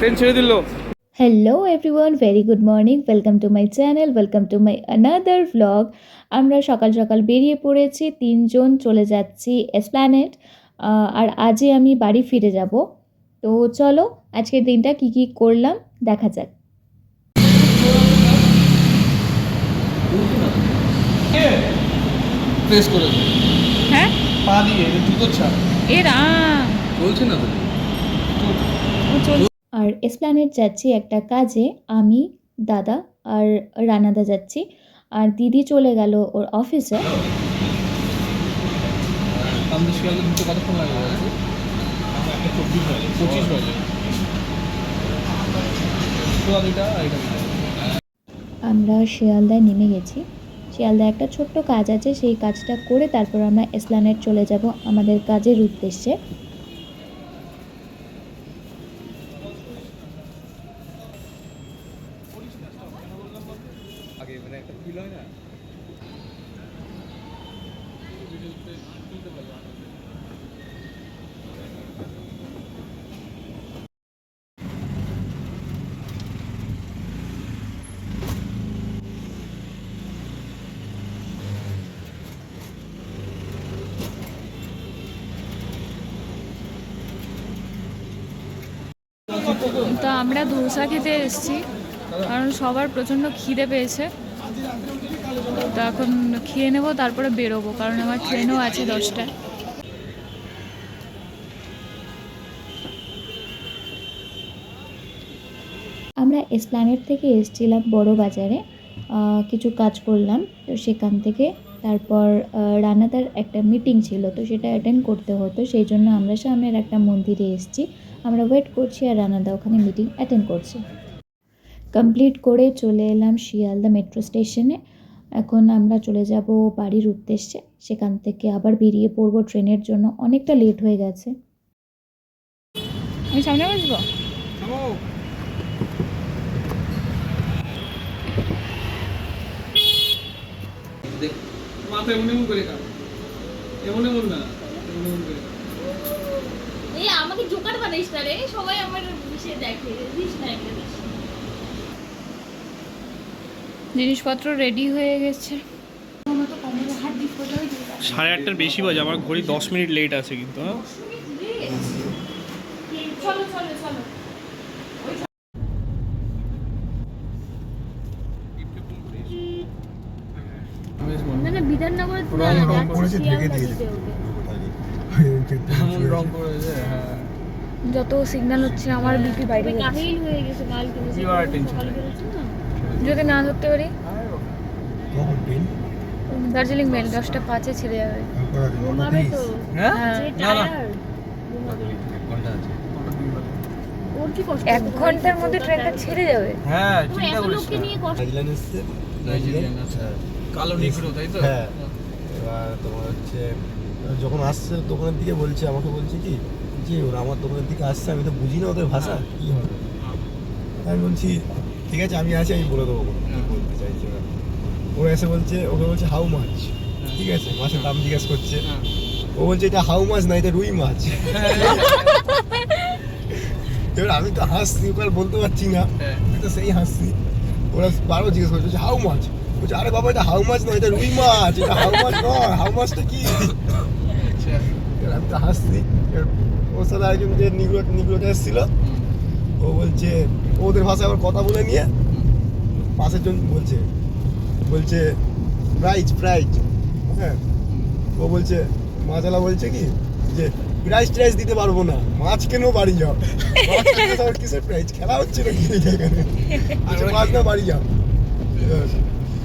Train ছেড়ে দিল। Hello everyone very good morning welcome to my channel welcome to my another vlog আমরা সকাল সকাল বেরিয়ে পড়েছি তিনজন চলে যাচ্ছি এসপ্ল্যানেট আর আজই আমি বাড়ি ফিরে যাব। তো চলো আজকের দিনটা কি কি করলাম দেখা যাক। প্রেস করে হ্যাঁ? পা দিয়ে জুতো ছাড়। এ বলছি না তো। আর এসপ্ল্যানেট যাচ্ছি একটা কাজে, আমি, দাদা আর রানাদা যাচ্ছি। আর দিদি চলে গেল ওর অফিসে আমরা শিয়ালদায় নেমে গেছি। শিয়ালদায় একটা ছোট্ট কাজ আছে, সেই কাজটা করে তারপর আমরা এসপ্ল্যানেট চলে যাব আমাদের কাজের উদ্দেশ্যে। মানে একটা ফিল হয় না? তো আমরা ধোসা খেতে এসেছি, কারণ সবার প্রচণ্ড খিদে পেয়েছে। তো এখন খেয়ে নেব, তারপরে বেরোবো, কারণ আমার ট্রেনও আছে দশটায়। আমরা এসপ্ল্যানেট থেকে এসেছিলাম বড় বাজারে কিছু কাজ করলাম, তো সেখান থেকে তারপর রানাদার একটা মিটিং ছিল, তো সেটা অ্যাটেন্ড করতে হতো, সেই জন্য আমরা সামনের একটা মন্দিরে এসেছি। আমরা ওয়েট করছি আর রানাদা ওখানে মিটিং অ্যাটেন্ড করছে। কমপ্লিট করে চলে এলাম শিয়ালদা মেট্রো স্টেশনে এখন আমরা চলে যাব বাড়ির উদ্দেশ্যে। সেখান থেকে আবার বেরিয়ে পড়ব ট্রেনের জন্য। অনেকটা লেট হয়ে গেছে। আমি সামনে বসবো? মাথা এমন এমন করে কাম এমন এমন না এমন এমন করে এই আমাকে জোকার বানাইস না রে সবাই আমার সে দেখে দিস না একটা জিনিসপত্র রেডি হয়ে গেছে। সাড়ে আটটার বেশি বাজে আমার ঘড়ি দশ মিনিট লেট আছে কিন্তু হ্যাঁ? করেছে হ্যাঁ যত সিগন্যাল হচ্ছে আমার বিপি বাইরে হয়ে গেছে যদি না ধরতে পারি? দার্জিলিং মেল দশটা পাঁচে ছেড়ে যাবে। তো। হ্যাঁ? হ্যাঁ। এক ঘণ্টার মধ্যে ট্রেনটা ছেড়ে যাবে। হ্যাঁ আছে। হ্যাঁ। কালো নিগ্রো তাই তো? হ্যাঁ। এবার তোমার হচ্ছে যখন আসছে দোকানের দিকে বলছে আমাকে বলছে কি যে ওরা আমার দোকানের দিকে আসছে আমি তো বুঝি না ওদের ভাষা কি হবে? তাই আমি বলছি ঠিক আছে আমি আছি আমি বলে দেবো বলতে চাইছি ওরা এসে বলছে ওকে বলছে হাউ মাছ ঠিক আছে মাছের দাম জিজ্ঞেস করছে। ও বলছে এটা হাউ মাছ না এটা রুই মাছ? এবার আমি তো হাসছি আর বলতে পারছি না। হ্যাঁ। আমি তো সেই হাসছি। ওরা বারবার জিজ্ঞেস করছে হাউ মাছ বলছে আরে বাবা এটা হাউ মাছ নয় এটা রুই মাছ এটা হাউ মাছ নয় হাউ মাছটা কি? আচ্ছা। এবার আমি তো হাসছি। ওর সাথে একজন যে নিগ্রো নিগ্রোটা এসেছিল ও বলছে ওদের ভাষায় আবার কথা বলে নিয়ে পাশের জন বলছে বলছে প্রাইজ প্রাইজ। হ্যাঁ ও বলছে মাছালা বলছে কি যে প্রাইজ ট্রাইজ দিতে পারব না মাছ কেন বাড়ি যাও? কিসের প্রাইজ? খেলা হচ্ছে না এখানে? বলছে, মাছ না বাড়ি যাও?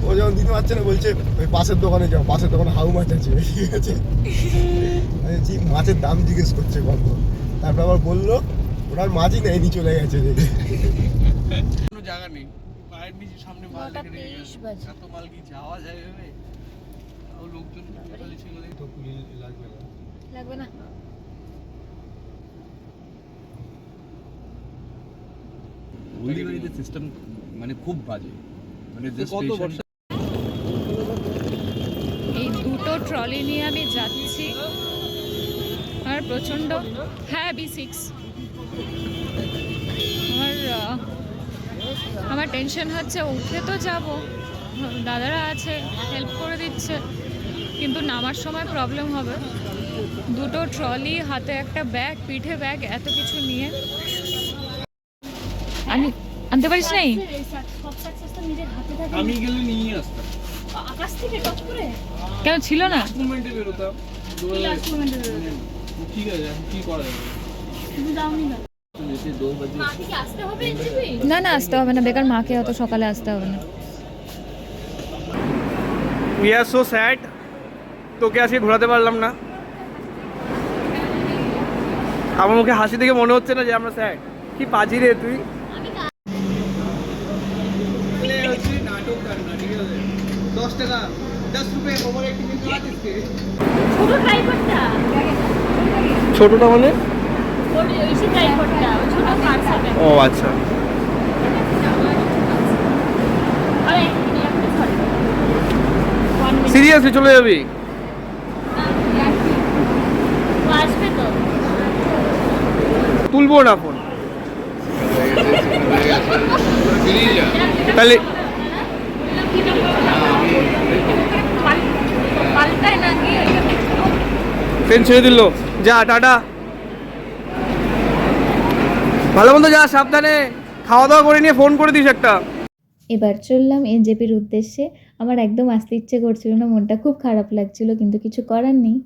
ও যখন দিতে পারছে না বলছে ওই পাশের দোকানে যাও পাশের দোকানে হাউ মাছ আছে। ঠিক আছে? মাছের দাম জিজ্ঞেস করছে কত তারপর আবার বলল ওনার মাছই নেয়নি চলে গেছে। দেখে জায়গা নেই পায়ের নিচে সামনে মাল রেখে রেখে গেছে। এত মাল কি যাওয়া যায় ভেবে? তাও লোকজন টোটালি ছিল তো পুলিশ লাগবে না। লাগবে না। হলদিবাড়িতে সিস্টেম মানে খুব বাজে। মানে কত এই দুটো ট্রলি নিয়ে আমি যাচ্ছি। আর প্রচণ্ড হ্যাঁ বি সিক্স আমার আহ, আমার টেনশন হচ্ছে উঠে তো যাব। দাদারা আছে হেল্প করে দিচ্ছে কিন্তু নামার সময় প্রবলেম হবে। দুটো ট্রলি হাতে একটা ব্যাগ পিঠে ব্যাগ এত কিছু নিয়ে। আমি আনতে পারিস নাই? আমি গেলে নিয়ে আসতাম। আকাশ থেকে টপ করে? কেন ছিল না? মুভমেন্টে বেরোতাম। ঠিক আছে কি করা যাবে? শুধু দাওনি না মাকে কি আসতে হবে এনজিপি? না না আসতে হবে না। বেকার মাকে অত সকালে আসতে হবে না। উই আর সো স্যাড তোকে আজকে ঘোরাতে পারলাম না। আমার মুখে হাসি দেখে মনে হচ্ছে না যে আমরা স্যাড কি পাজি রে তুই? দশ টাকা রুপিয়া ছোটটা মানে? ও আচ্ছা। সিরিয়াসলি চলে যাবি? তুলবো না ফোন তাহলে ট্রেন ছেড়ে দিল। যা টাটা। ভালো মন্দ যা, সাবধানে খাওয়া দাওয়া করে নিয়ে ফোন করে দিস একটা। এবার চললাম এনজেপির উদ্দেশ্যে। আমার একদম আসতে ইচ্ছে করছিল না, মনটা খুব খারাপ লাগছিল, কিন্তু কিছু করার নেই।